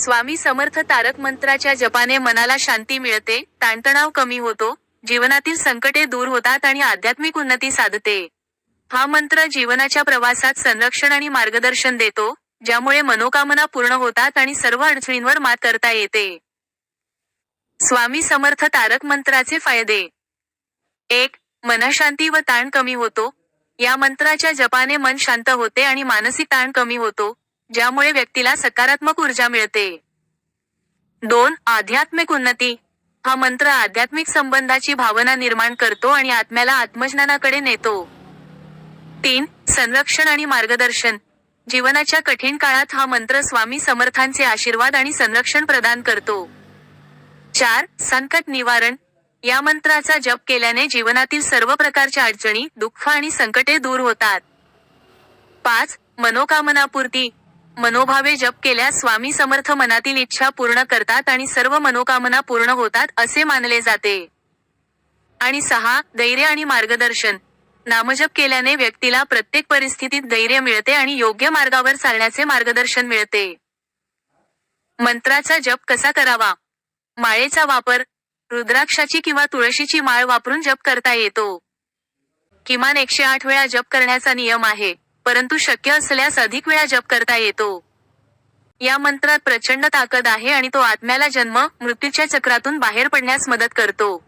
स्वामी समर्थ तारक मंत्राच्या जपाने मनाला शांती मिळते ताणतणाव कमी होतो जीवनातील संकटे दूर होतात आणि आध्यात्मिक उन्नती साधते. हा मंत्र जीवनाच्या प्रवासात संरक्षण आणि मार्गदर्शन देतो ज्यामुळे मनोकामना पूर्ण होतात आणि सर्व अडचणींवर मात करता येते. स्वामी समर्थ तारक मंत्राचे फायदे. एक मनशांती व ताण कमी होतो. या मंत्राच्या जपाने मन शांत होते आणि मानसिक ताण कमी होतो. ज्यामुळे व्यक्तीला सकारात्मक ऊर्जा मिळते. दोन आध्यात्मिक उन्नती. हा मंत्र आध्यात्मिक संबंधाची भावना निर्माण करतो आणि आत्म्याला आत्मज्ञानाकडे नेतो. तीन संरक्षण आणि मार्गदर्शन. जीवनाच्या कठीण काळात हा मंत्र स्वामी समर्थांचे आशीर्वाद आणि संरक्षण प्रदान करतो. चार संकट निवारण. या मंत्राचा जप केल्याने जीवनातील सर्व प्रकारच्या अडचणी दुःख आणि संकटे दूर होतात. पाच मनोकामनापूर्ती. मनोभावे जप केल्यास स्वामी समर्थ मनातील इच्छा पूर्ण करतात आणि सर्व मनोकामना पूर्ण होतात असे मानले जाते. आणि सहा धैर्य आणि मार्गदर्शन. नामजप केल्याने व्यक्तीला प्रत्येक परिस्थितीत धैर्य मिळते आणि योग्य मार्गावर चालण्याचे मार्गदर्शन मिळते. मंत्राचा जप कसा करावा? माळेचा वापर रुद्राक्षाची किंवा तुळशीची माळ वापरून जप करता येतो. किमान एकशे आठ वेळा जप करण्याचा नियम आहे. परंतु शक्य असल्यास अधिक वेळा जप करता येतो. या मंत्रात प्रचंड ताकद आहे आणि तो आत्म्याला जन्म मृत्यूच्या चक्रातून बाहेर पडण्यास मदत करतो.